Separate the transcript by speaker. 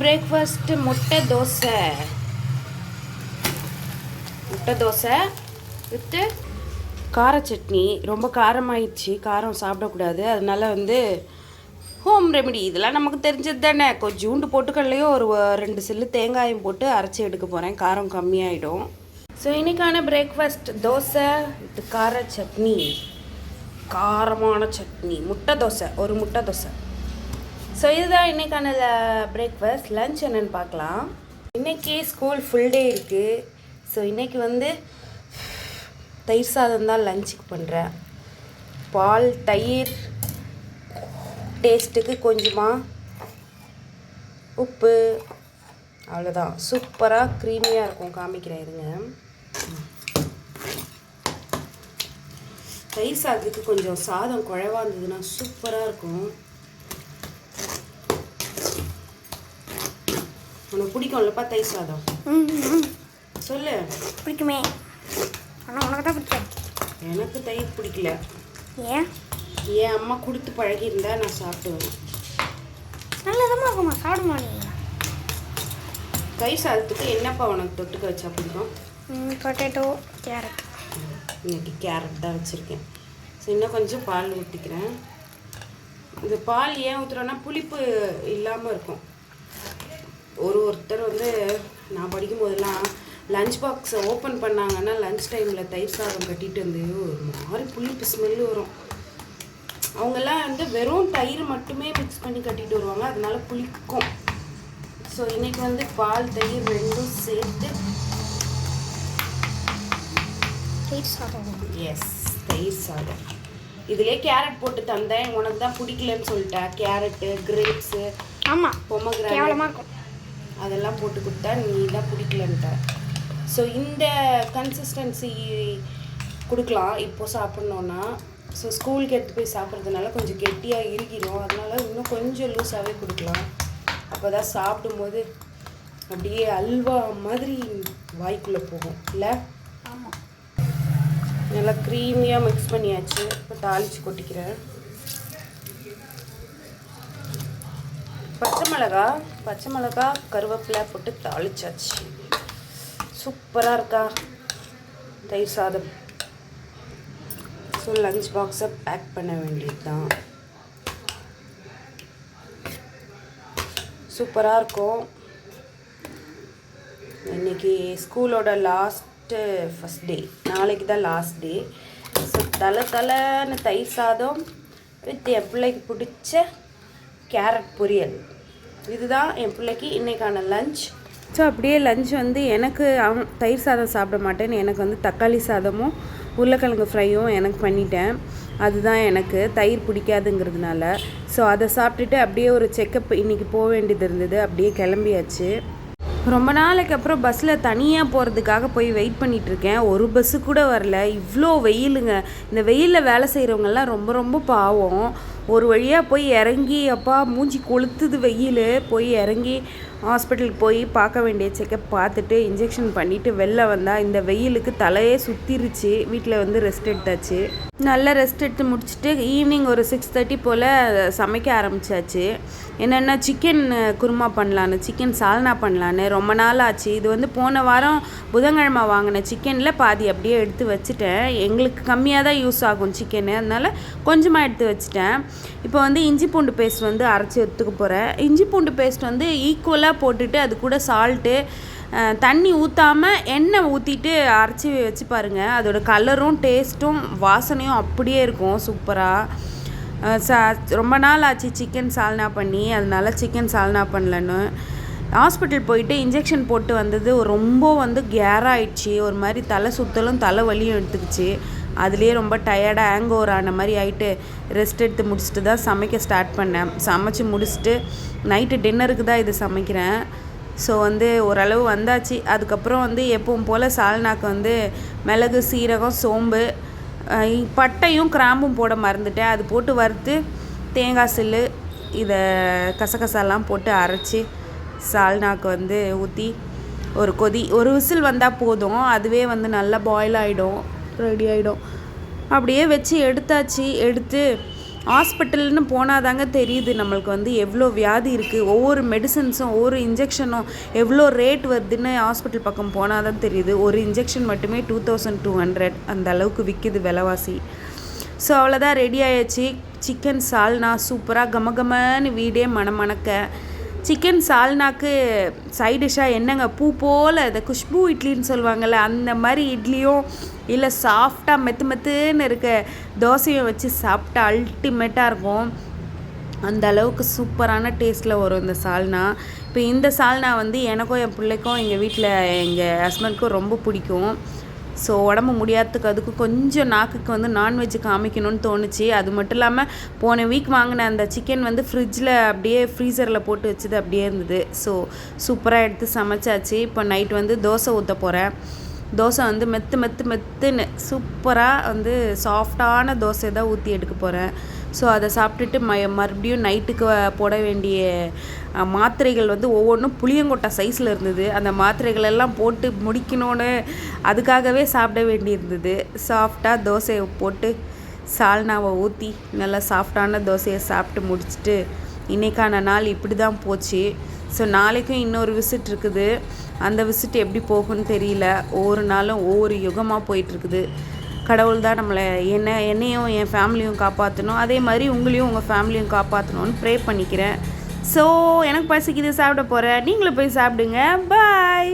Speaker 1: Breakfast முட்டை தோசை. முட்டை dosa with கார சட்னி. ரொம்ப காரமாயிடுச்சு. காரம் சாப்பிடக்கூடாது. அதனால வந்து ஹோம் ரெமெடி இதெல்லாம் நமக்கு தெரிஞ்சது தானே. கொஞ்சோண்டு போட்டுக்கல்லையோ ஒரு ரெண்டு சில்லு தேங்காயும் போட்டு அரைச்சி எடுக்க போகிறேன் காரம் கம்மியாயிடும். ஸோ இன்னைக்கான பிரேக்ஃபாஸ்ட் தோசை இது கார சட்னி. காரமான சட்னி. முட்டை தோசை. ஒரு முட்டை தோசை. ஸோ இதுதான் இன்னைக்கான பிரேக்ஃபாஸ்ட் லஞ்ச் என்னென்னு பார்க்கலாம். இன்னைக்கு ஸ்கூல் ஃபுல் டே இருக்குது ஸோ இன்றைக்கி வந்து தயிர் சாதம் தான் லஞ்சுக்கு பண்ணுறேன் பால் தயிர் டேஸ்ட்டுக்கு கொஞ்சமாக உப்பு அவ்வளோதான் சூப்பராக க்ரீமியாக இருக்கும். காமிக்கிறேன் இருங்க. தயிர் சாதத்துக்கு கொஞ்சம் சாதம் குழவாக இருந்ததுன்னா சூப்பராக இருக்கும். உனக்கு பிடிக்கும்லப்பா தயிர் சாதம் சொல்லு.
Speaker 2: பிடிக்குமே. ஆனால் உனக்கு தான் பிடிக்கும்.
Speaker 1: எனக்கு தயிர் பிடிக்கல.
Speaker 2: ஏன்?
Speaker 1: என் அம்மா கொடுத்து பழகியிருந்தா நான் சாப்பிடுவேன்.
Speaker 2: நல்லதமாக இருக்குமா? சாப்பிடுமா நீ?
Speaker 1: தயிர் சாதத்துக்கு என்னப்பா உனக்கு தொட்டுக்க வச்சா பிடிக்கும்?
Speaker 2: Potato carrot.
Speaker 1: இன்னைக்கு கேரட் தான் வச்சுருக்கேன். ஸோ இன்னும் கொஞ்சம் பால் ஊற்றிக்கிறேன் இந்த பால் ஏன் ஊற்றுறோன்னா புளிப்பு இல்லாமல் இருக்கும். ஒரு ஒருத்தர் வந்து நான் படிக்கும் போதெல்லாம் லஞ்ச் பாக்ஸை ஓப்பன் பண்ணாங்கன்னா லஞ்ச் டைமில் தயிர் சாதம் கட்டிட்டு வந்து ஒரு மாதிரி புளிப்பு ஸ்மெல் வரும். அவங்கெல்லாம் வந்து வெறும் தயிர் மட்டுமே மிக்ஸ் பண்ணி கட்டிட்டு வருவாங்க. அதனால புளிக்கும். ஸோ இன்னைக்கு வந்து பால் தயிர் ரெண்டும் சேர்த்து
Speaker 2: தயிர் சாதம்.
Speaker 1: எஸ் தயிர் சாதம். இதுலயே கேரட் போட்டு தந்தேன். உனக்கு தான் பிடிக்கலன்னு சொல்லிட்டேன் கேரட்டு கிரேப்ஸு
Speaker 2: ஆமாம்
Speaker 1: பொமக்ரானட்
Speaker 2: கேவலமாக இருக்கும்.
Speaker 1: அதெல்லாம் போட்டு கொடுத்தா நீ தான் பிடிக்கலன்ட்ட. ஸோ இந்த கன்சிஸ்டன்சி கொடுக்கலாம். இப்போ சாப்பிட்ணுன்னா ஸோ ஸ்கூலுக்கு எடுத்து போய் சாப்பிட்றதுனால கொஞ்சம் கெட்டியாக இறுகிடும் அதனால இன்னும் கொஞ்சம் லூஸாகவே கொடுக்கலாம். அப்போ தான் சாப்பிடும்போது அப்படியே அல்வா மாதிரி வாய்க்குள்ளே போகும். இல்லை?
Speaker 2: ஆமாம்
Speaker 1: நல்லா க்ரீமியாக மிக்ஸ் பண்ணியாச்சு. இப்போ தாளித்து கொட்டிக்கிறேன். பச்சை மிளகா பச்சை மிளகா கருவேப்பிலை போட்டு தாளிச்சாச்சு. சூப்பராக இருக்கா? தயிர் சாதம். ஸோ லஞ்ச் பாக்ஸை பேக் பண்ண வேண்டியது தான் சூப்பராக இருக்கும். இன்னைக்கு ஸ்கூலோட லாஸ்ட்டு ஃபஸ்ட் டே நாளைக்கு தான் லாஸ்ட் டே ஸோ தலை தலைன்னு தயிர் சாதம் வித் என் பிள்ளைக்கு பிடிச்ச கேரட் பொரியல். இதுதான் என் பிள்ளைக்கு இன்னைக்கான லஞ்ச் ஸோ அப்படியே லஞ்ச் வந்து எனக்கு அவன் தயிர் சாதம் சாப்பிட மாட்டேன்னு எனக்கு வந்து தக்காளி சாதமும் உருளைக்கிழங்கு ஃப்ரையும் எனக்கு பண்ணிட்டேன். அதுதான் எனக்கு. தயிர் பிடிக்காதுங்கிறதுனால. ஸோ அதை சாப்பிட்டுட்டு அப்படியே ஒரு செக்கப் இன்றைக்கி போக வேண்டியது இருந்தது. அப்படியே கிளம்பியாச்சு. ரொம்ப நாளைக்கு அப்புறம் பஸ்ஸில் தனியாக போகிறதுக்காக போய் வெயிட் பண்ணிகிட்ருக்கேன் இருக்கேன். ஒரு பஸ்ஸு கூட வரல. இவ்வளோ வெயிலுங்க. இந்த வெயிலில் வேலை செய்கிறவங்கெல்லாம் ரொம்ப ரொம்ப பாவம். ஒரு வழியாக போய் இறங்கி அப்பா மூஞ்சி கொளுத்துது வெயில் போய் இறங்கி ஹாஸ்பிட்டலுக்கு போய் பார்க்க வேண்டிய செக்கப் பார்த்துட்டு இன்ஜெக்ஷன் பண்ணிவிட்டு வெளில வந்தால் இந்த வெயிலுக்கு தலையே சுற்றிருச்சு வீட்டில் வந்து ரெஸ்ட் எடுத்தாச்சு. நல்லா ரெஸ்ட் எடுத்து முடிச்சுட்டு ஈவினிங் ஒரு சிக்ஸ் தேர்ட்டி போல் சமைக்க ஆரம்பிச்சாச்சு. என்னென்னா சிக்கன் குருமா பண்ணலான்னு சிக்கன் சால்னா பண்ணலான்னு ரொம்ப நாள் ஆச்சு. இது வந்து போன வாரம் புதன்கிழமை வாங்கின சிக்கனில் பாதி அப்படியே எடுத்து வச்சுட்டேன். எங்களுக்கு கம்மியாக தான் யூஸ் ஆகும் சிக்கனு. அதனால் கொஞ்சமாக எடுத்து வச்சுட்டேன். இப்போ வந்து இஞ்சி பூண்டு பேஸ்ட் வந்து அரைச்சி எடுத்துக்க போகிறேன் இஞ்சி பூண்டு பேஸ்ட் வந்து ஈக்குவலாக போட்டுட்டு அது கூட சால்ட்டு தண்ணி ஊற்றாமல் எண்ணெய் ஊற்றிட்டு அரைச்சி வச்சு பாருங்கள் அதோட கலரும் டேஸ்ட்டும் வாசனையும் அப்படியே இருக்கும். சூப்பராக ச ரொம்ப நாள் ஆச்சு சிக்கன் சால்னா பண்ணி. அதனால சிக்கன் சால்னா பண்ணலன்னு. ஹாஸ்பிட்டல் போயிட்டு இன்ஜெக்ஷன் போட்டு வந்தது ரொம்ப வந்து கேராயிடுச்சு ஒரு மாதிரி தலை சுத்தலும் தலை வலியும் எடுத்துக்கிச்சு. அதுலேயே ரொம்ப டயர்டாக ஹேங் ஓவர் ஆன மாதிரி ஆகிட்டு ரெஸ்ட் எடுத்து முடிச்சுட்டு தான் சமைக்க ஸ்டார்ட் பண்ணேன். சமைச்சு முடிச்சுட்டு நைட்டு டின்னருக்கு தான் இது சமைக்கிறேன். ஸோ வந்து ஓரளவு வந்தாச்சு. அதுக்கப்புறம் வந்து எப்பவும் போல் சால்னாக்கு வந்து மிளகு சீரகம் சோம்பு பட்டையும் கிராம்பும் போட மறந்துட்டேன். அது போட்டு வறுத்து தேங்காய் சில்லு இதை கசகசாலாம் போட்டு அரைச்சி சால்னாக்கு வந்து ஊற்றி ஒரு கொதி ஒரு விசில் வந்தால் போதும். அதுவே வந்து நல்லா பாயில் ஆகிடும் ரெடி ஆகிடும் அப்படியே வச்சு எடுத்தாச்சு எடுத்து ஹாஸ்பிட்டல்னு போனாதாங்க தெரியுது நம்மளுக்கு வந்து எவ்வளோ வியாதி இருக்குது ஒவ்வொரு மெடிசன்ஸும் ஒவ்வொரு இன்ஜெக்ஷனும் எவ்வளோ ரேட் வருதுன்னு ஹாஸ்பிட்டல் பக்கம் போனால் தான் தெரியுது. ஒரு இன்ஜெக்ஷன் மட்டுமே டூ தௌசண்ட் டூ ஹண்ட்ரட் அந்த அளவுக்கு விற்கிது விலைவாசி. ஸோ அவ்வளோதான் ரெடி ஆயாச்சு. சிக்கன் சால்னா சூப்பராக கமகமன்னு வீடே மணமணக்க சிக்கன் சால்னாக்கு சைடிஷ்ஷாக என்னங்க? பூ போல் இந்த குஷ்பு இட்லின்னு சொல்லுவாங்கள்ல அந்த மாதிரி இட்லியும் இல்லை சாஃப்டாக மெத்து மெத்துன்னு இருக்க தோசையை வச்சு சாப்பிட்டா அல்டிமேட்டாக இருக்கும். அந்த அளவுக்கு சூப்பரான டேஸ்ட்டில் வரும் இந்த சால்னா. இப்போ இந்த சால்னா வந்து எனக்கும் என் பிள்ளைக்கும் எங்கள் வீட்டில் எங்கள் ஹஸ்பண்ட்க்கும் ரொம்ப பிடிக்கும். ஸோ உடம்பு முடியாததுக்கு அதுக்கு கொஞ்சம் நாக்குக்கு வந்து நான்வெஜ் காமிக்கணும்னு தோணுச்சு. அது மட்டும் இல்லாமல் போன வீக் வாங்கின அந்த சிக்கன் வந்து ஃப்ரிட்ஜில் அப்படியே ஃப்ரீசரில் போட்டு வச்சது அப்படியே இருந்தது. ஸோ சூப்பராக எடுத்து சமைச்சாச்சு. இப்போ நைட் வந்து தோசை ஊற்ற போகிறேன் தோசை வந்து மெத்து மெத்து மெத்துன்னு சூப்பராக வந்து சாஃப்டான தோசை தான் ஊற்றி எடுக்க போகிறேன் ஸோ அதை சாப்பிட்டுட்டு ம மறுபடியும் நைட்டுக்கு போட வேண்டிய மாத்திரைகள் வந்து ஒவ்வொன்றும் புளியங்கொட்டை சைஸில் இருந்தது. அந்த மாத்திரைகள் எல்லாம் போட்டு முடிக்கணும்னு அதுக்காகவே சாப்பிட வேண்டியிருந்தது. சாஃப்டாக தோசையை போட்டு சால்னாவை ஊற்றி நல்லா சாஃப்டான தோசையை சாப்பிட்டு முடிச்சுட்டு இன்றைக்கான நாள் இப்படி தான் போச்சு. ஸோ நாளைக்கும் இன்னொரு விசிட் இருக்குது. அந்த விசிட் எப்படி போகும்னு தெரியல. ஒவ்வொரு நாளும் ஒவ்வொரு யுகமாக போயிட்டுருக்குது. கடவுள் தான் நம்மளை என்ன என்னையும் என் ஃபேமிலியும் காப்பாற்றணும் அதே மாதிரி உங்களையும் உங்கள் ஃபேமிலியும் காப்பாற்றணும்னு ப்ரே பண்ணிக்கிறேன். ஸோ எனக்கு பசிக்குது சாப்பிட போகிறேன் நீங்களும் போய் சாப்பிடுங்க. பாய்